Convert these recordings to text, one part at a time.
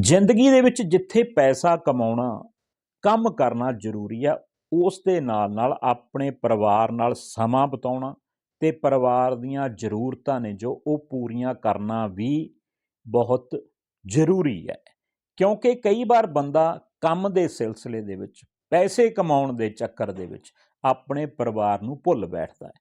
ਜ਼ਿੰਦਗੀ ਦੇ ਵਿੱਚ ਜਿੱਥੇ ਪੈਸਾ ਕਮਾਉਣਾ, ਕੰਮ ਕਰਨਾ ਜ਼ਰੂਰੀ ਆ, ਉਸ ਦੇ ਨਾਲ ਨਾਲ ਆਪਣੇ ਪਰਿਵਾਰ ਨਾਲ ਸਮਾਂ ਬਿਤਾਉਣਾ ਤੇ ਪਰਿਵਾਰ ਦੀਆਂ ਜ਼ਰੂਰਤਾਂ ਨੇ ਜੋ ਉਹ ਪੂਰੀਆਂ ਕਰਨਾ ਵੀ ਬਹੁਤ ਜ਼ਰੂਰੀ ਹੈ। ਕਿਉਂਕਿ ਕਈ ਵਾਰ ਬੰਦਾ ਕੰਮ ਦੇ ਸਿਲਸਿਲੇ ਦੇ ਵਿੱਚ, ਪੈਸੇ ਕਮਾਉਣ ਦੇ ਚੱਕਰ ਦੇ ਵਿੱਚ ਆਪਣੇ ਪਰਿਵਾਰ ਨੂੰ ਭੁੱਲ ਬੈਠਦਾ ਹੈ।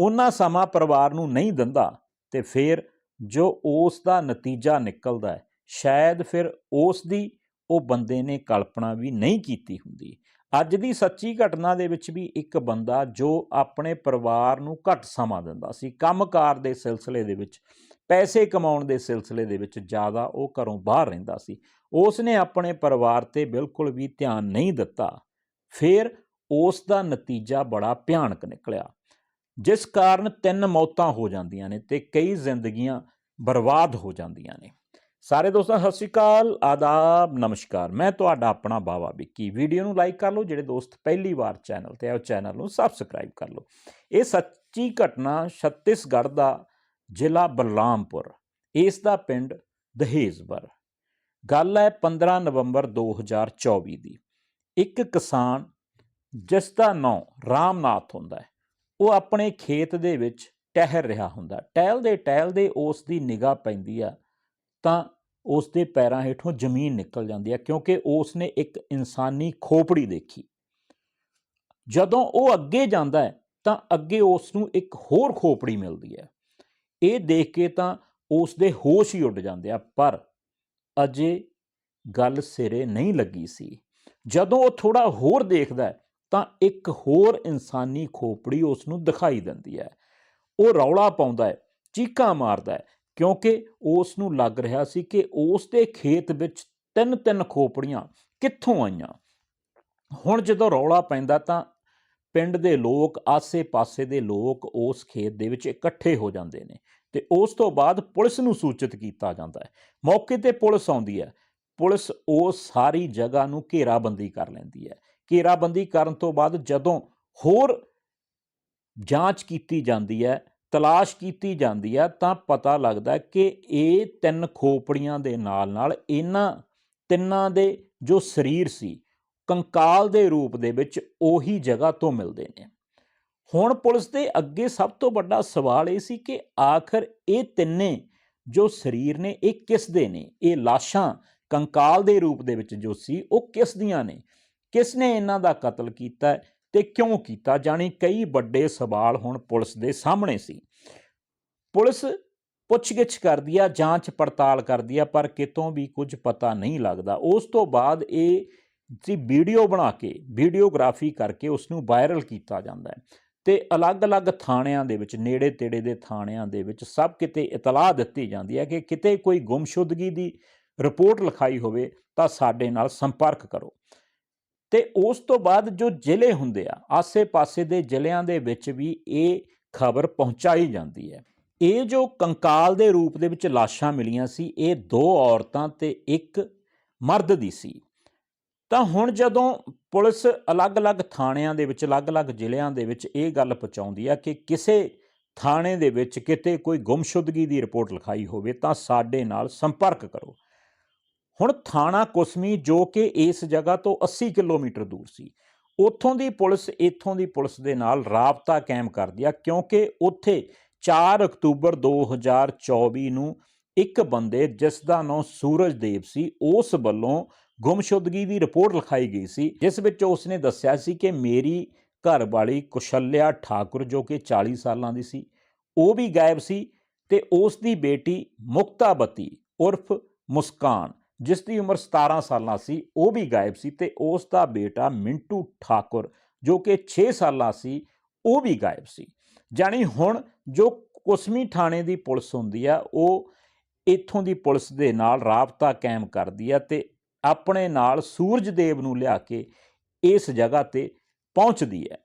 ਉਹਨਾਂ ਸਮਾਂ ਪਰਿਵਾਰ ਨੂੰ ਨਹੀਂ ਦਿੰਦਾ ਤੇ ਫਿਰ ਜੋ ਉਸ ਦਾ ਨਤੀਜਾ ਨਿਕਲਦਾ ਹੈ ਸ਼ਾਇਦ ਫਿਰ ਉਸ ਦੀ ਉਹ ਬੰਦੇ ਨੇ ਕਲਪਨਾ ਵੀ ਨਹੀਂ ਕੀਤੀ ਹੁੰਦੀ। ਅੱਜ ਦੀ ਸੱਚੀ ਘਟਨਾ ਦੇ ਵਿੱਚ ਵੀ ਇੱਕ ਬੰਦਾ ਜੋ ਆਪਣੇ ਪਰਿਵਾਰ ਨੂੰ ਘੱਟ ਸਮਾਂ ਦਿੰਦਾ ਸੀ, ਕੰਮਕਾਰ ਦੇ ਸਿਲਸਿਲੇ ਦੇ ਵਿੱਚ, ਪੈਸੇ ਕਮਾਉਣ ਦੇ ਸਿਲਸਿਲੇ ਦੇ ਵਿੱਚ ਜ਼ਿਆਦਾ ਉਹ ਘਰੋਂ ਬਾਹਰ ਰਹਿੰਦਾ ਸੀ। ਉਸ ਨੇ ਆਪਣੇ ਪਰਿਵਾਰ ਤੇ ਬਿਲਕੁਲ ਵੀ ਧਿਆਨ ਨਹੀਂ ਦਿੱਤਾ। ਫਿਰ ਉਸ ਦਾ ਨਤੀਜਾ ਬੜਾ ਭਿਆਨਕ ਨਿਕਲਿਆ। ਜਿਸ ਕਾਰਨ ਤਿੰਨ ਮੌਤਾਂ ਹੋ ਜਾਂਦੀਆਂ ਨੇ ਤੇ ਕਈ ਜ਼ਿੰਦਗੀਆਂ ਬਰਬਾਦ ਹੋ ਜਾਂਦੀਆਂ ਨੇ। ਸਾਰੇ ਦੋਸਤਾਂ, ਸਤਿ ਸ਼੍ਰੀ ਅਕਾਲ। ਆਦਾਬ, ਨਮਸਕਾਰ। ਮੈਂ ਤੁਹਾਡਾ ਆਪਣਾ ਬਾਵਾ ਵਿੱਕੀ। ਵੀਡੀਓ ਨੂੰ ਲਾਈਕ ਕਰ ਲਓ, ਜਿਹੜੇ ਦੋਸਤ ਪਹਿਲੀ ਵਾਰ ਚੈਨਲ ਤੇ ਆਓ ਚੈਨਲ ਨੂੰ ਸਬਸਕ੍ਰਾਈਬ ਕਰ ਲਓ। ਇਹ ਸੱਚੀ ਘਟਨਾ ਛੱਤੀਸਗੜ੍ਹ ਦਾ ਜ਼ਿਲ੍ਹਾ ਬਲਰਾਮਪੁਰ, ਇਸ ਦਾ ਪਿੰਡ ਦਹੇਜਵਰ। ਗੱਲ ਹੈ 15 ਨਵੰਬਰ 2024 ਦੀ। ਇੱਕ ਕਿਸਾਨ, ਜਿਸ ਦਾ ਨਾਂ ਰਾਮਨਾਥ ਹੁੰਦਾ ਹੈ, ਉਹ ਆਪਣੇ ਖੇਤ ਦੇ ਵਿੱਚ ਟਹਿਰ ਰਿਹਾ ਹੁੰਦਾ ਟਹਿਲਦੇ ਟਹਿਲਦੇ ਉਸ ਦੀ ਨਿਗਾਹ ਪੈਂਦੀ ਆ। ਤਾਂ ਉਸ ਦੇ ਪੈਰਾਂ ਹੇਠੋਂ ਜ਼ਮੀਨ ਨਿਕਲ ਜਾਂਦੀ ਹੈ ਕਿਉਂਕਿ ਉਸ ਨੇ ਇੱਕ ਇਨਸਾਨੀ ਖੋਪੜੀ ਦੇਖੀ। ਜਦੋਂ ਉਹ ਅੱਗੇ ਜਾਂਦਾ ਹੈ ਤਾਂ ਅੱਗੇ ਉਸ ਨੂੰ ਇੱਕ ਹੋਰ ਖੋਪੜੀ ਮਿਲਦੀ ਹੈ। ਇਹ ਦੇਖ ਕੇ ਤਾਂ ਉਸ ਦੇ ਹੋਸ਼ ਹੀ ਉੱਡ ਜਾਂਦੇ ਆ, ਪਰ ਅਜੇ ਗੱਲ ਸਿਰੇ ਨਹੀਂ ਲੱਗੀ ਸੀ। ਜਦੋਂ ਉਹ ਥੋੜਾ ਹੋਰ ਦੇਖਦਾ ਹੈ ਤਾਂ ਇੱਕ ਹੋਰ ਇਨਸਾਨੀ ਖੋਪੜੀ ਉਸ ਨੂੰ ਦਿਖਾਈ ਦਿੰਦੀ ਹੈ। ਉਹ ਰੌਲਾ ਪਾਉਂਦਾ ਹੈ, ਚੀਕਾਂ ਮਾਰਦਾ ਹੈ ਕਿਉਂਕਿ ਉਸ ਨੂੰ ਲੱਗ ਰਿਹਾ ਸੀ ਕਿ ਉਸ ਦੇ ਖੇਤ ਵਿੱਚ ਤਿੰਨ ਤਿੰਨ ਖੋਪੜੀਆਂ ਕਿੱਥੋਂ ਆਈਆਂ। ਹੁਣ ਜਦੋਂ ਰੌਲਾ ਪੈਂਦਾ ਤਾਂ ਪਿੰਡ ਦੇ ਲੋਕ, ਆਸੇ-ਪਾਸੇ ਦੇ ਲੋਕ ਉਸ ਖੇਤ ਦੇ ਵਿੱਚ ਇਕੱਠੇ ਹੋ ਜਾਂਦੇ ਨੇ ਤੇ ਉਸ ਤੋਂ ਬਾਅਦ ਪੁਲਿਸ ਨੂੰ ਸੂਚਿਤ ਕੀਤਾ ਜਾਂਦਾ ਹੈ। ਮੌਕੇ ਤੇ ਪੁਲਿਸ ਆਉਂਦੀ ਹੈ। ਪੁਲਿਸ ਉਹ ਸਾਰੀ ਜਗ੍ਹਾ ਨੂੰ ਘੇਰਾਬੰਦੀ ਕਰ ਲੈਂਦੀ ਹੈ। ਘੇਰਾਬੰਦੀ ਕਰਨ ਤੋਂ ਬਾਅਦ ਜਦੋਂ ਹੋਰ ਜਾਂਚ ਕੀਤੀ ਜਾਂਦੀ ਹੈ ਤਲਾਸ਼ ਕੀਤੀ ਜਾਂਦੀ ਹੈ ਤਾਂ ਪਤਾ ਲੱਗਦਾ ਕਿ ਇਹ ਤਿੰਨ ਖੋਪੜੀਆਂ ਦੇ ਨਾਲ ਨਾਲ ਇਹਨਾਂ ਤਿੰਨਾਂ ਦੇ ਜੋ ਸਰੀਰ ਸੀ, ਕੰਕਾਲ ਦੇ ਰੂਪ ਦੇ ਵਿੱਚ ਉਹੀ ਜਗ੍ਹਾ ਤੋਂ ਮਿਲਦੇ ਨੇ। ਹੁਣ ਪੁਲਿਸ ਦੇ ਅੱਗੇ ਸਭ ਤੋਂ ਵੱਡਾ ਸਵਾਲ ਇਹ ਸੀ ਕਿ ਆਖਰ ਇਹ ਤਿੰਨੇ ਜੋ ਸਰੀਰ ਨੇ, ਇਹ ਕਿਸ ਦੇ ਨੇ? ਇਹ ਲਾਸ਼ਾਂ ਕੰਕਾਲ ਦੇ ਰੂਪ ਦੇ ਵਿੱਚ ਜੋ ਸੀ, ਉਹ ਕਿਸ ਦੀਆਂ ਨੇ? ਕਿਸ ਨੇ ਇਹਨਾਂ ਦਾ ਕਤਲ ਕੀਤਾ? ਤੇ ਕਿਉਂ ਕੀਤਾ? ਜਾਣੀ ਕਈ ਵੱਡੇ ਸਵਾਲ ਹੁਣ ਪੁਲਿਸ ਦੇ ਸਾਹਮਣੇ ਸੀ। ਪੁਲਿਸ ਪੁੱਛਗਿੱਛ ਕਰਦੀ ਆ, ਜਾਂਚ ਪੜਤਾਲ ਕਰਦੀ ਆ, ਪਰ ਕਿਤੋਂ ਵੀ ਕੁਝ ਪਤਾ ਨਹੀਂ ਲੱਗਦਾ। ਉਸ ਤੋਂ ਬਾਅਦ ਇਹ ਜੀ ਵੀਡੀਓ ਬਣਾ ਕੇ, ਵੀਡੀਓਗ੍ਰਾਫੀ ਕਰਕੇ ਉਸ ਨੂੰ ਵਾਇਰਲ ਕੀਤਾ ਜਾਂਦਾ ਹੈ। ਤੇ ਅਲੱਗ-ਅਲੱਗ ਥਾਣਿਆਂ ਦੇ ਵਿੱਚ ਨੇੜੇ ਤੇੜੇ ਦੇ ਥਾਣਿਆਂ ਦੇ ਵਿੱਚ ਸਭ ਕਿਤੇ ਇਤਲਾਹ ਦਿੱਤੀ ਜਾਂਦੀ ਹੈ ਕਿ ਕਿਤੇ ਕੋਈ ਗੁੰਮਸ਼ੁਦਗੀ ਦੀ ਰਿਪੋਰਟ ਲਿਖਾਈ ਹੋਵੇ ਤਾਂ ਸਾਡੇ ਨਾਲ ਸੰਪਰਕ ਕਰੋ। ਤੇ ਉਸ ਤੋਂ ਬਾਅਦ ਜੋ ਜ਼ਿਲ੍ਹੇ ਹੁੰਦੇ ਆ, ਆਸੇ-ਪਾਸੇ ਦੇ ਜ਼ਿਲ੍ਹਿਆਂ ਦੇ ਵਿੱਚ ਵੀ ਇਹ ਖਬਰ ਪਹੁੰਚਾਈ ਜਾਂਦੀ ਹੈ। ਇਹ ਜੋ ਕੰਕਾਲ ਦੇ ਰੂਪ ਦੇ ਵਿੱਚ ਲਾਸ਼ਾਂ ਮਿਲੀਆਂ ਸੀ, ਇਹ ਦੋ ਔਰਤਾਂ ਤੇ ਇੱਕ ਮਰਦ ਦੀ ਸੀ। ਤਾਂ ਹੁਣ ਜਦੋਂ ਪੁਲਿਸ ਅਲੱਗ-ਅਲੱਗ ਥਾਣਿਆਂ ਦੇ ਵਿੱਚ, ਅਲੱਗ-ਅਲੱਗ ਜ਼ਿਲ੍ਹਿਆਂ ਦੇ ਵਿੱਚ ਇਹ ਗੱਲ ਪਹੁੰਚਾਉਂਦੀ ਆ ਕਿ ਕਿਸੇ ਥਾਣੇ ਦੇ ਵਿੱਚ ਕਿਤੇ ਕੋਈ ਗੁੰਮਸ਼ੁਦਗੀ ਦੀ ਰਿਪੋਰਟ ਲਿਖਾਈ ਹੋਵੇ, ਤਾਂ ਸਾਡੇ ਨਾਲ ਸੰਪਰਕ ਕਰੋ। ਹੁਣ ਥਾਣਾ ਕੁਸਮੀ ਜੋ ਕਿ ਇਸ ਜਗ੍ਹਾ ਤੋਂ 80 ਕਿਲੋਮੀਟਰ ਦੂਰ ਸੀ, ਉੱਥੋਂ ਦੀ ਪੁਲਿਸ ਇੱਥੋਂ ਦੀ ਪੁਲਿਸ ਦੇ ਨਾਲ ਰਾਬਤਾ ਕਾਇਮ ਕਰਦੀ ਆ ਕਿਉਂਕਿ ਉੱਥੇ 4 ਅਕਤੂਬਰ 2024 ਨੂੰ ਇੱਕ ਬੰਦੇ ਜਿਸ ਦਾ ਨਾਮ ਸੂਰਜਦੇਵ ਸੀ, ਉਸ ਵੱਲੋਂ ਗੁੰਮਸ਼ੁਦਗੀ ਦੀ ਰਿਪੋਰਟ ਲਿਖਾਈ ਗਈ ਸੀ, ਜਿਸ ਵਿੱਚ ਉਸਨੇ ਦੱਸਿਆ ਸੀ ਕਿ ਮੇਰੀ ਘਰ ਵਾਲੀ ਕੁਸ਼ਲਿਆ ਠਾਕੁਰ ਜੋ ਕਿ 40 ਸਾਲਾਂ ਦੀ ਸੀ, ਉਹ ਵੀ ਗਾਇਬ ਸੀ ਤੇ ਉਸ ਦੀ ਬੇਟੀ ਮੁਕਤਾਬਤੀ ਉਰਫ ਮੁਸਕਾਨ ਜਿਸ ਦੀ ਉਮਰ 17 ਸਾਲਾਂ ਸੀ, ਉਹ ਵੀ ਗਾਇਬ ਸੀ ਤੇ ਉਸ ਦਾ ਬੇਟਾ ਮਿੰਟੂ ਠਾਕੁਰ, ਜੋ ਕਿ 6 ਸਾਲਾਂ ਸੀ, ਉਹ ਵੀ ਗਾਇਬ ਸੀ। ਜਾਨੀ ਹੁਣ ਜੋ ਕੁਸਮੀ ਥਾਣੇ ਦੀ ਪੁਲਿਸ ਹੁੰਦੀ ਆ, ਉਹ ਇੱਥੋਂ ਦੀ ਪੁਲਿਸ ਦੇ ਨਾਲ ਰਾਬਤਾ ਕਾਇਮ ਕਰਦੀ ਆ ਤੇ ਆਪਣੇ ਨਾਲ ਸੂਰਜਦੇਵ ਨੂੰ ਲਿਆ ਕੇ ਇਸ ਜਗ੍ਹਾ ਤੇ ਪਹੁੰਚਦੀ ਹੈ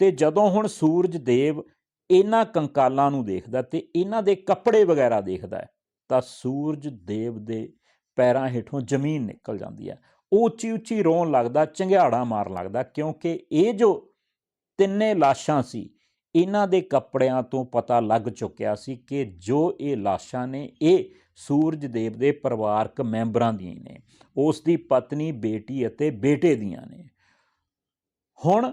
ਤੇ ਜਦੋਂ ਹੁਣ ਸੂਰਜਦੇਵ ਇਹਨਾਂ ਕੰਕਾਲਾਂ ਨੂੰ ਦੇਖਦਾ ਤੇ ਇਹਨਾਂ ਦੇ ਕੱਪੜੇ ਵਗੈਰਾ ਦੇਖਦਾ, ਤਾਂ ਸੂਰਜਦੇਵ ਦੇ ਪੈਰਾਂ ਹੇਠੋਂ ਜ਼ਮੀਨ ਨਿਕਲ ਜਾਂਦੀ ਹੈ। ਉਹ ਉੱਚੀ ਉੱਚੀ ਰੋਣ ਲੱਗਦਾ ਚੰਗਿਆੜਾ ਮਾਰਨ ਲੱਗਦਾ, ਕਿਉਂਕਿ ਇਹ ਜੋ ਤਿੰਨੇ ਲਾਸ਼ਾਂ ਸੀ, ਇਹਨਾਂ ਦੇ ਕੱਪੜਿਆਂ ਤੋਂ ਪਤਾ ਲੱਗ ਚੁੱਕਿਆ ਸੀ ਕਿ ਜੋ ਇਹ ਲਾਸ਼ਾਂ ਨੇ, ਇਹ ਸੂਰਜਦੇਵ ਦੇ ਪਰਿਵਾਰਕ ਮੈਂਬਰਾਂ ਦੀਆਂ ਨੇ। ਉਸ ਦੀ ਪਤਨੀ, ਬੇਟੀ ਅਤੇ ਬੇਟੇ ਦੀਆਂ ਨੇ। ਹੁਣ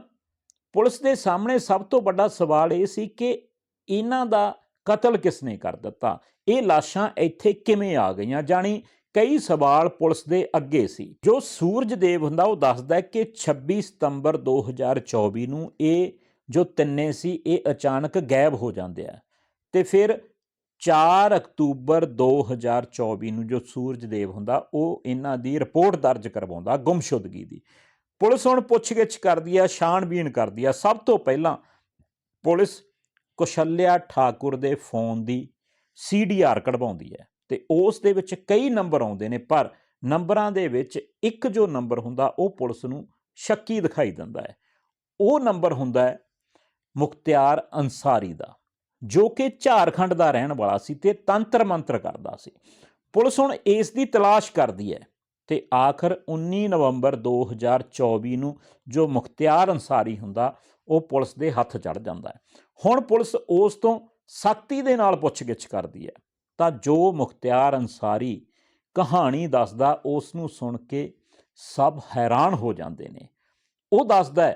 ਪੁਲਿਸ ਦੇ ਸਾਹਮਣੇ ਸਭ ਤੋਂ ਵੱਡਾ ਸਵਾਲ ਇਹ ਸੀ ਕਿ ਇਹਨਾਂ ਦਾ ਕਤਲ ਕਿਸ ਨੇ ਕਰ ਦਿੱਤਾ? ਇਹ ਲਾਸ਼ਾਂ ਇੱਥੇ ਕਿਵੇਂ ਆ ਗਈਆਂ? ਜਾਣੀ ਕਈ ਸਵਾਲ ਪੁਲਿਸ ਦੇ ਅੱਗੇ ਸੀ। ਜੋ ਸੂਰਜਦੇਵ ਹੁੰਦਾ, ਉਹ ਦੱਸਦਾ ਕਿ 26 ਸਤੰਬਰ 2024 ਨੂੰ ਇਹ ਜੋ ਤਿੰਨੇ ਸੀ, ਇਹ ਅਚਾਨਕ ਗਾਇਬ ਹੋ ਜਾਂਦੇ ਆ। ਤੇ ਫਿਰ 4 ਅਕਤੂਬਰ 2024 ਨੂੰ ਜੋ ਸੂਰਜਦੇਵ ਹੁੰਦਾ, ਉਹ ਇਹਨਾਂ ਦੀ ਰਿਪੋਰਟ ਦਰਜ ਕਰਵਾਉਂਦਾ, ਗੁੰਮਸ਼ੁਦਗੀ ਦੀ। ਪੁਲਿਸ ਹੁਣ ਪੁੱਛਗਿੱਛ ਕਰਦੀ ਆ, ਛਾਣਬੀਣ ਕਰਦੀ ਆ। ਸਭ ਤੋਂ ਪਹਿਲਾਂ ਪੁਲਿਸ ਕੁਸ਼ਲਿਆ ਠਾਕੁਰ ਦੇ ਫੋਨ ਦੀ ਸੀਡੀਆਰ ਕਢਵਾਉਂਦੀ ਹੈ। ਤੇ ਉਸ ਦੇ ਵਿੱਚ ਕਈ ਨੰਬਰ ਆਉਂਦੇ ਨੇ, ਪਰ ਨੰਬਰਾਂ ਦੇ ਵਿੱਚ ਇੱਕ ਜੋ ਨੰਬਰ ਹੁੰਦਾ, ਉਹ ਪੁਲਿਸ ਨੂੰ ਸ਼ੱਕੀ ਦਿਖਾਈ ਦਿੰਦਾ ਹੈ। ਉਹ ਨੰਬਰ ਹੁੰਦਾ ਹੈ ਮੁਖਤਿਆਰ ਅੰਸਾਰੀ ਦਾ, ਜੋ ਕਿ ਝਾਰਖੰਡ ਦਾ ਰਹਿਣ ਵਾਲਾ ਸੀ ਤੇ ਤੰਤਰ ਮੰਤਰ ਕਰਦਾ ਸੀ। ਪੁਲਿਸ ਹੁਣ ਇਸ ਦੀ ਤਲਾਸ਼ ਕਰਦੀ ਹੈ ਤੇ ਆਖਰ 19 ਨਵੰਬਰ 2024 ਨੂੰ ਜੋ ਮੁਖਤਿਆਰ ਅੰਸਾਰੀ ਹੁੰਦਾ, ਉਹ ਪੁਲਿਸ ਦੇ ਹੱਥ ਚੜ ਜਾਂਦਾ ਹੈ। ਹੁਣ ਪੁਲਿਸ ਉਸ ਤੋਂ ਸਖਤੀ ਦੇ ਨਾਲ ਪੁੱਛਗਿੱਛ ਕਰਦੀ ਹੈ। ਤਾਂ ਜੋ ਮੁਖਤਿਆਰ ਅੰਸਾਰੀ ਕਹਾਣੀ ਦੱਸਦਾ ਉਸ ਨੂੰ ਸੁਣ ਕੇ ਸਭ ਹੈਰਾਨ ਹੋ ਜਾਂਦੇ ਨੇ। ਉਹ ਦੱਸਦਾ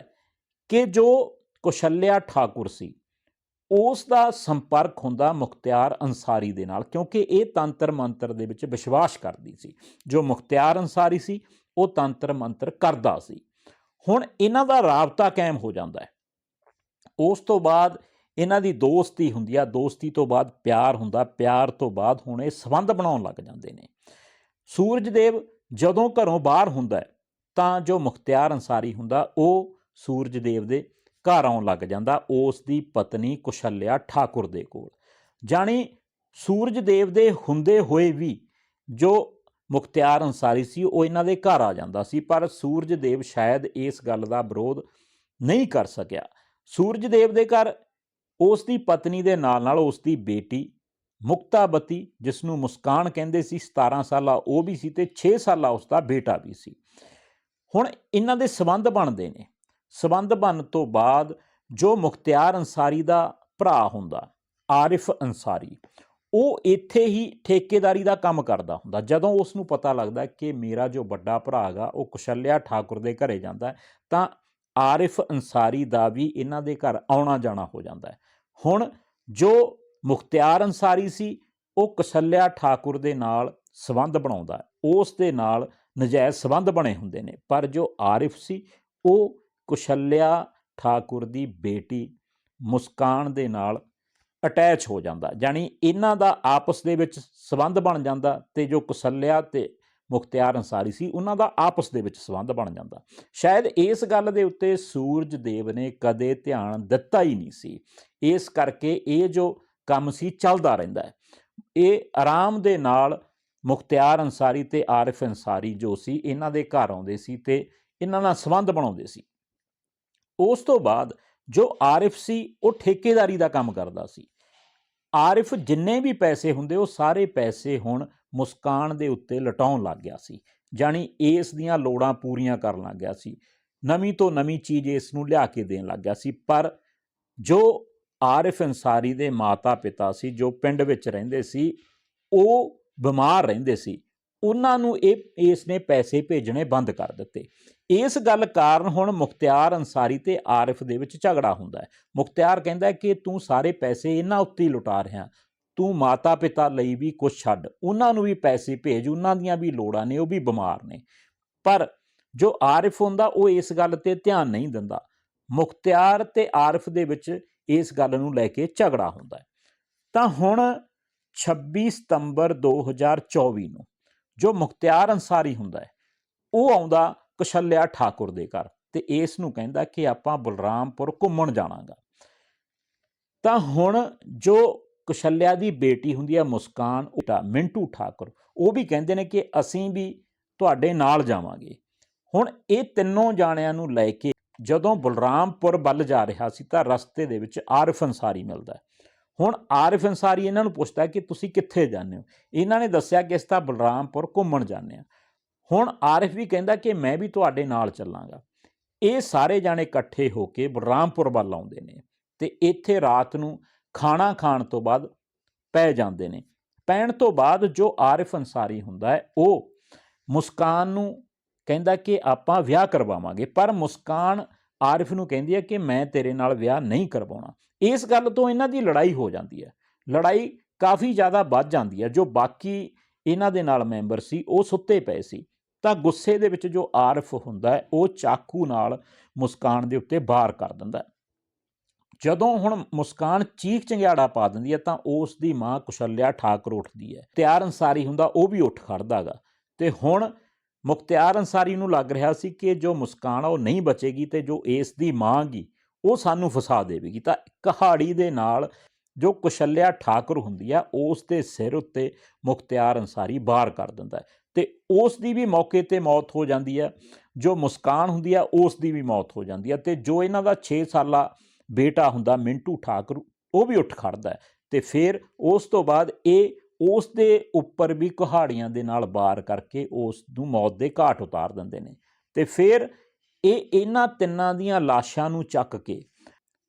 ਕਿ ਜੋ ਕੁਸ਼ਲਿਆ ਠਾਕੁਰ ਸੀ, ਉਸ ਦਾ ਸੰਪਰਕ ਹੁੰਦਾ ਮੁਖਤਿਆਰ ਅੰਸਾਰੀ ਦੇ ਨਾਲ, ਕਿਉਂਕਿ ਇਹ ਤੰਤਰ ਮੰਤਰ ਦੇ ਵਿੱਚ ਵਿਸ਼ਵਾਸ ਕਰਦੀ ਸੀ। ਜੋ ਮੁਖਤਿਆਰ ਅੰਸਾਰੀ ਸੀ, ਉਹ ਤੰਤਰ ਮੰਤਰ ਕਰਦਾ ਸੀ। ਹੁਣ ਇਹਨਾਂ ਦਾ ਰਾਬਤਾ ਕਾਇਮ ਹੋ ਜਾਂਦਾ ਹੈ। ਉਸ ਤੋਂ ਬਾਅਦ ਇਹਨਾਂ ਦੀ ਦੋਸਤੀ ਹੁੰਦੀ ਆ, ਦੋਸਤੀ ਤੋਂ ਬਾਅਦ ਪਿਆਰ ਹੁੰਦਾ, ਪਿਆਰ ਤੋਂ ਬਾਅਦ ਹੁਣ ਇਹ ਸਬੰਧ ਬਣਾਉਣ ਲੱਗ ਜਾਂਦੇ ਨੇ। ਸੂਰਜਦੇਵ ਜਦੋਂ ਘਰੋਂ ਬਾਹਰ ਹੁੰਦਾ ਤਾਂ ਜੋ ਮੁਖਤਿਆਰ ਅੰਸਾਰੀ ਹੁੰਦਾ, ਉਹ ਸੂਰਜਦੇਵ ਦੇ ਘਰ ਆਉਣ ਲੱਗ ਜਾਂਦਾ, ਉਸ ਦੀ ਪਤਨੀ ਕੁਸ਼ਲਿਆ ਠਾਕੁਰ ਦੇ ਕੋਲ। ਜਾਣੀ ਸੂਰਜਦੇਵ ਦੇ ਹੁੰਦੇ ਹੋਏ ਵੀ ਜੋ ਮੁਖਤਿਆਰ ਅੰਸਾਰੀ ਸੀ, ਉਹ ਇਹਨਾਂ ਦੇ ਘਰ ਆ ਜਾਂਦਾ ਸੀ, ਪਰ ਸੂਰਜਦੇਵ ਸ਼ਾਇਦ ਇਸ ਗੱਲ ਦਾ ਵਿਰੋਧ ਨਹੀਂ ਕਰ ਸਕਿਆ। ਸੂਰਜਦੇਵ ਦੇ ਘਰ ਉਸ ਦੀ ਪਤਨੀ ਦੇ ਨਾਲ ਨਾਲ ਉਸ ਦੀ ਬੇਟੀ ਮੁਕਤਾਬਤੀ ਜਿਸ ਨੂੰ ਮੁਸਕਾਨ ਕਹਿੰਦੇ ਸੀ 17 ਸਾਲਾ ਉਹ ਵੀ ਸੀ ਤੇ 6 ਸਾਲਾ ਉਸ ਦਾ ਬੇਟਾ ਵੀ ਸੀ। ਹੁਣ ਇਹਨਾਂ ਦੇ ਸਬੰਧ ਬਣਦੇ ਨੇ। ਸਬੰਧ ਬਣਨ ਤੋਂ ਬਾਅਦ ਜੋ ਮੁਖਤਿਆਰ ਅੰਸਾਰੀ ਦਾ ਭਰਾ ਹੁੰਦਾ, ਆਰਿਫ ਅੰਸਾਰੀ ਉਹ ਇੱਥੇ ਹੀ ਠੇਕੇਦਾਰੀ ਦਾ ਕੰਮ ਕਰਦਾ ਹੁੰਦਾ। ਜਦੋਂ ਉਸ ਨੂੰ ਪਤਾ ਲੱਗਦਾ ਕਿ ਮੇਰਾ ਜੋ ਵੱਡਾ ਭਰਾ ਹੈਗਾ, ਉਹ ਕੁਸ਼ਲਿਆ ਠਾਕੁਰ ਦੇ ਘਰੇ ਜਾਂਦਾ ਤਾਂ ਆਰਿਫ ਅੰਸਾਰੀ ਦਾ ਵੀ ਇਹਨਾਂ ਦੇ ਘਰ ਆਉਣਾ ਜਾਣਾ ਹੋ ਜਾਂਦਾ ਹੈ। ਹੁਣ ਜੋ ਮੁਖਤਿਆਰ ਅੰਸਾਰੀ ਸੀ, ਉਹ ਕਸਲਿਆ ਠਾਕੁਰ ਦੇ ਨਾਲ ਸਬੰਧ ਬਣਾਉਂਦਾ ਹੈ। ਉਸ ਦੇ ਨਾਲ ਨਜਾਇਜ਼ ਸਬੰਧ ਬਣੇ ਹੁੰਦੇ ਨੇ। ਪਰ ਜੋ ਆਰਿਫ ਸੀ, ਉਹ ਕੁਸ਼ਲਿਆ ਠਾਕੁਰ ਦੀ ਬੇਟੀ ਮੁਸਕਾਨ ਦੇ ਨਾਲ ਅਟੈਚ ਹੋ ਜਾਂਦਾ ਯਾਨੀ ਇਹਨਾਂ ਦਾ ਆਪਸ ਦੇ ਵਿੱਚ ਸਬੰਧ ਬਣ ਜਾਂਦਾ ਤੇ ਜੋ ਕੁਸ਼ਲਿਆ ਤੇ ਮੁਖਤਿਆਰ ਅੰਸਾਰੀ ਸੀ, ਉਹਨਾਂ ਦਾ ਆਪਸ ਦੇ ਵਿੱਚ ਸਬੰਧ ਬਣ ਜਾਂਦਾ। ਸ਼ਾਇਦ ਇਸ ਗੱਲ ਦੇ ਉੱਤੇ ਸੂਰਜਦੇਵ ਨੇ ਕਦੇ ਧਿਆਨ ਦਿੱਤਾ ਹੀ ਨਹੀਂ ਸੀ। ਇਸ ਕਰਕੇ ਇਹ ਜੋ ਕੰਮ ਸੀ, ਚੱਲਦਾ ਰਹਿੰਦਾ ਇਹ ਆਰਾਮ ਦੇ ਨਾਲ ਮੁਖਤਿਆਰ ਅੰਸਾਰੀ ਤੇ ਆਰਿਫ ਅੰਸਾਰੀ ਜੋ ਸੀ, ਇਹਨਾਂ ਦੇ ਘਰ ਆਉਂਦੇ ਸੀ ਤੇ ਇਹਨਾਂ ਨਾਲ ਸੰਬੰਧ ਬਣਾਉਂਦੇ ਸੀ। ਉਸ ਤੋਂ ਬਾਅਦ ਜੋ ਆਰਿਫ ਸੀ, ਉਹ ਠੇਕੇਦਾਰੀ ਦਾ ਕੰਮ ਕਰਦਾ ਸੀ। ਆਰਿਫ ਜਿੰਨੇ ਵੀ ਪੈਸੇ ਹੁੰਦੇ, ਉਹ ਸਾਰੇ ਪੈਸੇ ਹੁਣ ਮੁਸਕਾਨ ਦੇ ਉੱਤੇ ਲਟਾਉਣ ਲੱਗ ਗਿਆ ਸੀ ਜਾਣੀ ਇਸ ਦੀਆਂ ਲੋੜਾਂ ਪੂਰੀਆਂ ਕਰਨ ਲੱਗ ਗਿਆ ਸੀ। ਨਵੀਂ ਤੋਂ ਨਵੀਂ ਚੀਜ਼ ਇਸ ਨੂੰ ਲਿਆ ਕੇ ਦੇਣ ਲੱਗ ਗਿਆ ਸੀ, ਪਰ ਜੋ ਆਰਿਫ ਅੰਸਾਰੀ ਦੇ ਮਾਤਾ ਪਿਤਾ ਸੀ, ਜੋ ਪਿੰਡ ਵਿੱਚ ਰਹਿੰਦੇ ਸੀ, ਉਹ ਬਿਮਾਰ ਰਹਿੰਦੇ ਸੀ। ਉਹਨਾਂ ਨੂੰ ਇਹ, ਇਸ ਨੇ ਪੈਸੇ ਭੇਜਣੇ ਬੰਦ ਕਰ ਦਿੱਤੇ। ਇਸ ਗੱਲ ਕਾਰਨ ਹੁਣ ਮੁਖਤਿਆਰ ਅੰਸਾਰੀ ਤੇ ਆਰਿਫ ਦੇ ਵਿੱਚ ਝਗੜਾ ਹੁੰਦਾ ਹੈ। ਮੁਖਤਿਆਰ ਕਹਿੰਦਾ ਕਿ ਤੂੰ ਸਾਰੇ ਪੈਸੇ ਇਹਨਾਂ ਉੱਤੇ ਹੀ ਲੁਟਾ ਰਿਹਾ। ਤੂੰ ਮਾਤਾ ਪਿਤਾ ਲਈ ਵੀ ਕੁਝ ਛੱਡ। ਉਹਨਾਂ ਨੂੰ ਵੀ ਪੈਸੇ ਭੇਜ, ਉਹਨਾਂ ਦੀਆਂ ਵੀ ਲੋੜਾਂ ਨੇ, ਉਹ ਵੀ ਬਿਮਾਰ ਨੇ। ਪਰ ਜੋ ਆਰਿਫ ਹੁੰਦਾ, ਉਹ ਇਸ ਗੱਲ ਤੇ ਧਿਆਨ ਨਹੀਂ ਦਿੰਦਾ। ਮੁਖਤਿਆਰ ਤੇ ਆਰਿਫ ਦੇ ਵਿੱਚ ਇਸ ਗੱਲ ਨੂੰ ਲੈ ਕੇ ਝਗੜਾ ਹੁੰਦਾ ਹੈ। ਤਾਂ ਹੁਣ 26 ਸਤੰਬਰ 2024 ਨੂੰ ਜੋ ਮੁਖਤਿਆਰ ਅੰਸਾਰੀ ਹੁੰਦਾ ਹੈ, ਉਹ ਆਉਂਦਾ ਕੁਸ਼ਲਿਆ ਠਾਕੁਰ ਦੇ ਘਰ ਤੇ ਇਸ ਨੂੰ ਕਹਿੰਦਾ ਕਿ ਆਪਾਂ ਬਲਰਾਮਪੁਰ ਘੁੰਮਣ ਜਾਣਾਗਾ। ਤਾਂ ਹੁਣ ਜੋ ਕੁਸ਼ਲਿਆ ਦੀ ਬੇਟੀ ਹੁੰਦੀ ਹੈ ਮੁਸਕਾਨ ਉਟਾ ਮਿੰਟੂ ਠਾਕੁਰ। ਉਹ ਵੀ ਕਹਿੰਦੇ ਨੇ ਕਿ ਅਸੀਂ ਵੀ ਤੁਹਾਡੇ ਨਾਲ ਜਾਵਾਂਗੇ। ਹੁਣ ਇਹ ਤਿੰਨੋਂ ਜਾਣਿਆਂ ਨੂੰ ਲੈ ਕੇ ਜਦੋਂ ਬਲਰਾਮਪੁਰ ਵੱਲ ਜਾ ਰਿਹਾ ਸੀ ਤਾਂ ਰਸਤੇ ਦੇ ਵਿੱਚ ਆਰਿਫ ਅੰਸਾਰੀ ਮਿਲਦਾ। ਹੁਣ ਆਰਿਫ ਅੰਸਾਰੀ ਇਹਨਾਂ ਨੂੰ ਪੁੱਛਦਾ ਕਿ ਤੁਸੀਂ ਕਿੱਥੇ ਜਾਂਦੇ ਹੋ? ਇਹਨਾਂ ਨੇ ਦੱਸਿਆ ਕਿ ਅਸੀਂ ਤਾਂ ਬਲਰਾਮਪੁਰ ਘੁੰਮਣ ਜਾਂਦੇ ਆ ਹੁਣ ਆਰਿਫ ਵੀ ਕਹਿੰਦਾ ਕਿ ਮੈਂ ਵੀ ਤੁਹਾਡੇ ਨਾਲ ਚੱਲਾਂਗਾ। ਇਹ ਸਾਰੇ ਜਾਣੇ ਇਕੱਠੇ ਹੋ ਕੇ ਬਲਰਾਮਪੁਰ ਵੱਲ ਆਉਂਦੇ ਨੇ ਤੇ ਇੱਥੇ ਰਾਤ ਨੂੰ ਖਾਣਾ ਖਾਣ ਤੋਂ ਬਾਅਦ ਪੈ ਜਾਂਦੇ ਨੇ। ਪੈਣ ਤੋਂ ਬਾਅਦ ਜੋ ਆਰਿਫ ਅਨਸਾਰੀ ਹੁੰਦਾ ਹੈ, ਉਹ ਮੁਸਕਾਨ ਨੂੰ ਕਹਿੰਦਾ ਕਿ ਆਪਾਂ ਵਿਆਹ ਕਰਵਾਵਾਂਗੇ, ਪਰ ਮੁਸਕਾਨ ਆਰਿਫ ਨੂੰ ਕਹਿੰਦੀ ਹੈ ਕਿ ਮੈਂ ਤੇਰੇ ਨਾਲ ਵਿਆਹ ਨਹੀਂ ਕਰਵਾਉਣਾ। ਇਸ ਗੱਲ ਤੋਂ ਇਹਨਾਂ ਦੀ ਲੜਾਈ ਹੋ ਜਾਂਦੀ ਹੈ। ਲੜਾਈ ਕਾਫੀ ਜ਼ਿਆਦਾ ਵੱਧ ਜਾਂਦੀ ਹੈ। ਜੋ ਬਾਕੀ ਇਹਨਾਂ ਦੇ ਨਾਲ ਮੈਂਬਰ ਸੀ, ਉਹ ਸੁੱਤੇ ਪਏ ਸੀ। ਤਾਂ ਗੁੱਸੇ ਦੇ ਵਿੱਚ ਜੋ ਆਰਿਫ ਹੁੰਦਾ ਹੈ, ਉਹ ਚਾਕੂ ਨਾਲ ਮੁਸਕਾਨ ਦੇ ਉੱਤੇ ਬਾਹਰ ਕਰ ਦਿੰਦਾ ਹੈ। ਜਦੋਂ ਹੁਣ ਮੁਸਕਾਨ ਚੀਖ ਚੰਗਿਆੜਾ ਪਾ ਦਿੰਦੀ ਹੈ ਤਾਂ ਉਸ ਦੀ ਮਾਂ ਕੁਸ਼ਲਿਆ ਠਾਕਰ ਉੱਠਦੀ ਹੈ। ਤਿਆਰ ਅਨਸਾਰੀ ਹੁੰਦਾ ਉਹ ਵੀ ਉੱਠ ਖੜਦਾਗਾ ਤੇ ਹੁਣ ਮੁਖਤਿਆਰ ਅਨਸਾਰੀ ਨੂੰ ਲੱਗ ਰਿਹਾ ਸੀ ਕਿ ਜੋ ਮੁਸਕਾਨ ਉਹ ਨਹੀਂ ਬਚੇਗੀ ਤੇ ਜੋ ਇਸ ਦੀ ਮਾਂ ਗੀ, ਉਹ ਸਾਨੂੰ ਫਸਾ ਦੇਵੇਗੀ। ਤਾਂ ਕਹਾੜੀ ਦੇ ਨਾਲ ਜੋ ਕੁਸ਼ਲਿਆ ਠਾਕੁਰ ਹੁੰਦੀ ਆ, ਉਸ ਦੇ ਸਿਰ ਉੱਤੇ ਮੁਖਤਿਆਰ ਅਨਸਾਰੀ ਬਾਹਰ ਕਰ ਦਿੰਦਾ ਹੈ। ਤੇ ਉਸ ਦੀ ਵੀ ਮੌਕੇ ਤੇ ਮੌਤ ਹੋ ਜਾਂਦੀ ਹੈ। ਜੋ ਮੁਸਕਾਨ ਹੁੰਦੀ ਆ ਉਸ ਦੀ ਵੀ ਮੌਤ ਹੋ ਜਾਂਦੀ ਹੈ। ਤੇ ਜੋ ਇਹਨਾਂ ਦਾ 6 ਸਾਲਾ ਬੇਟਾ ਹੁੰਦਾ ਮਿੰਟੂ ਠਾਕੁਰ, ਉਹ ਵੀ ਉੱਠ ਖੜਦਾ ਹੈ ਤੇ ਫਿਰ ਉਸ ਤੋਂ ਬਾਅਦ ਇਹ ਉਸ ਦੇ ਉੱਪਰ ਵੀ ਕੁਹਾੜੀਆਂ ਦੇ ਨਾਲ ਵਾਰ ਕਰਕੇ ਉਸ ਨੂੰ ਮੌਤ ਦੇ ਘਾਟ ਉਤਾਰ ਦਿੰਦੇ ਨੇ। ਤੇ ਫਿਰ ਇਹ ਇਹਨਾਂ ਤਿੰਨਾਂ ਦੀਆਂ ਲਾਸ਼ਾਂ ਨੂੰ ਚੱਕ ਕੇ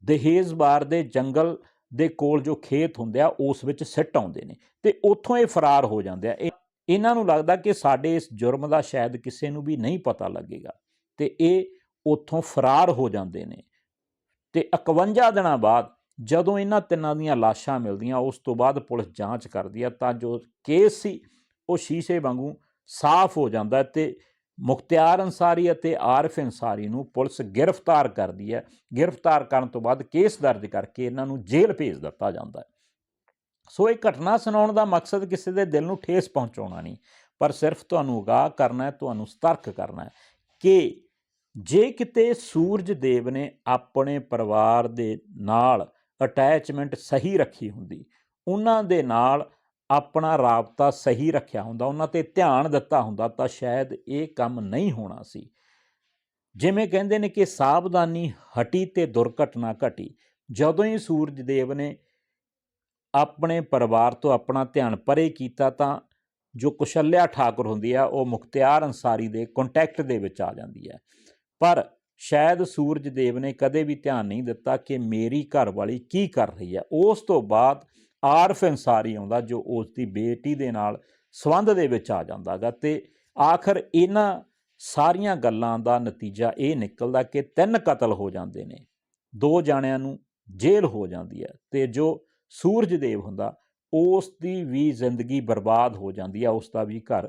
ਦਹੇਜ਼ਬਾਰ ਦੇ ਜੰਗਲ ਦੇ ਕੋਲ ਜੋ ਖੇਤ ਹੁੰਦੇ ਆ, ਉਸ ਵਿੱਚ ਸਿੱਟ ਆਉਂਦੇ ਨੇ ਤੇ ਉੱਥੋਂ ਇਹ ਫਰਾਰ ਹੋ ਜਾਂਦੇ ਆ। ਇਹਨਾਂ ਨੂੰ ਲੱਗਦਾ ਕਿ ਸਾਡੇ ਇਸ ਜੁਰਮ ਦਾ ਸ਼ਾਇਦ ਕਿਸੇ ਨੂੰ ਵੀ ਨਹੀਂ ਪਤਾ ਲੱਗੇਗਾ ਤੇ ਇਹ ਉੱਥੋਂ ਫਰਾਰ ਹੋ ਜਾਂਦੇ ਨੇ। ਤੇ 51 ਦਿਨਾਂ ਬਾਅਦ ਜਦੋਂ ਇਹਨਾਂ ਤਿੰਨਾਂ ਦੀਆਂ ਲਾਸ਼ਾਂ ਮਿਲਦੀਆਂ, ਉਸ ਤੋਂ ਬਾਅਦ ਪੁਲਿਸ ਜਾਂਚ ਕਰਦੀ ਹੈ, ਤਾਂ ਜੋ ਕੇਸ ਸੀ, ਉਹ ਸ਼ੀਸ਼ੇ ਵਾਂਗੂ ਸਾਫ਼ ਹੋ ਜਾਂਦਾ ਹੈ ਤੇ ਮੁਖਤਿਆਰ ਅਨਸਾਰੀ ਅਤੇ ਆਰਿਫ ਅਨਸਾਰੀ ਨੂੰ ਪੁਲਿਸ ਗ੍ਰਿਫਤਾਰ ਕਰਦੀ ਹੈ। ਗ੍ਰਿਫਤਾਰ ਕਰਨ ਤੋਂ ਬਾਅਦ ਕੇਸ ਦਰਜ ਕਰਕੇ ਇਹਨਾਂ ਨੂੰ ਜੇਲ੍ਹ ਭੇਜ ਦਿੱਤਾ ਜਾਂਦਾ ਹੈ। ਸੋ ਇਹ ਘਟਨਾ ਸੁਣਾਉਣ ਦਾ ਮਕਸਦ ਕਿਸੇ ਦੇ ਦਿਲ ਨੂੰ ਠੇਸ ਪਹੁੰਚਾਉਣਾ ਨਹੀਂ, ਪਰ ਸਿਰਫ ਤੁਹਾਨੂੰ ਉਗਾਹ ਕਰਨਾ ਹੈ, ਤੁਹਾਨੂੰ ਸਤਰਕ ਕਰਨਾ ਹੈ ਕਿ ਜੇ ਕਿਤੇ ਸੂਰਜ ਦੇਵ ਨੇ ਆਪਣੇ ਪਰਿਵਾਰ ਦੇ ਨਾਲ ਅਟੈਚਮੈਂਟ ਸਹੀ ਰੱਖੀ ਹੁੰਦੀ, ਉਹਨਾਂ ਦੇ ਨਾਲ ਆਪਣਾ ਰਾਬਤਾ ਸਹੀ ਰੱਖਿਆ ਹੁੰਦਾ, ਉਹਨਾਂ ਤੇ ਧਿਆਨ ਦਿੱਤਾ ਹੁੰਦਾ, ਤਾਂ ਸ਼ਾਇਦ ਇਹ ਕੰਮ ਨਹੀਂ ਹੋਣਾ ਸੀ। ਜਿਵੇਂ ਕਹਿੰਦੇ ਨੇ ਕਿ ਸਾਵਧਾਨੀ ਹਟੀ ਤੇ ਦੁਰਘਟਨਾ ਘਟੀ। ਜਦੋਂ ਹੀ ਸੂਰਜ ਦੇਵ ਨੇ ਆਪਣੇ ਪਰਿਵਾਰ ਤੋਂ ਆਪਣਾ ਧਿਆਨ ਪਰੇ ਕੀਤਾ, ਤਾਂ ਜੋ ਕੁਸ਼ਲਿਆ ਠਾਕੁਰ ਹੁੰਦੀ ਆ, ਉਹ ਮੁਖਤਿਆਰ ਅੰਸਾਰੀ ਦੇ ਕੰਟੈਕਟ ਦੇ ਵਿੱਚ ਆ ਜਾਂਦੀ ਹੈ ਪਰ ਸ਼ਾਇਦ ਸੂਰਜ ਦੇਵ ਨੇ ਕਦੇ ਵੀ ਧਿਆਨ ਨਹੀਂ ਦਿੱਤਾ ਕਿ ਮੇਰੀ ਘਰ ਵਾਲੀ ਕੀ ਕਰ ਰਹੀ ਹੈ। ਉਸ ਤੋਂ ਬਾਅਦ ਆਰਫ ਅੰਸਾਰੀ ਆਉਂਦਾ ਜੋ ਉਸ ਦੀ ਬੇਟੀ ਦੇ ਨਾਲ ਸਬੰਧ ਦੇ ਵਿੱਚ ਆ ਜਾਂਦਾਗਾ ਤੇ ਆਖਰ ਇਹਨਾਂ ਸਾਰੀਆਂ ਗੱਲਾਂ ਦਾ ਨਤੀਜਾ ਇਹ ਨਿਕਲਦਾ ਕਿ ਤਿੰਨ ਕਤਲ ਹੋ ਜਾਂਦੇ ਨੇ। ਦੋ ਜਾਣਿਆਂ ਨੂੰ ਜੇਲ੍ਹ ਹੋ ਜਾਂਦੀ ਹੈ ਤੇ ਜੋ ਸੂਰਜ ਦੇਵ ਹੁੰਦਾ, ਉਸ ਦੀ ਵੀ ਜ਼ਿੰਦਗੀ ਬਰਬਾਦ ਹੋ ਜਾਂਦੀ ਹੈ, ਉਸ ਦਾ ਵੀ ਘਰ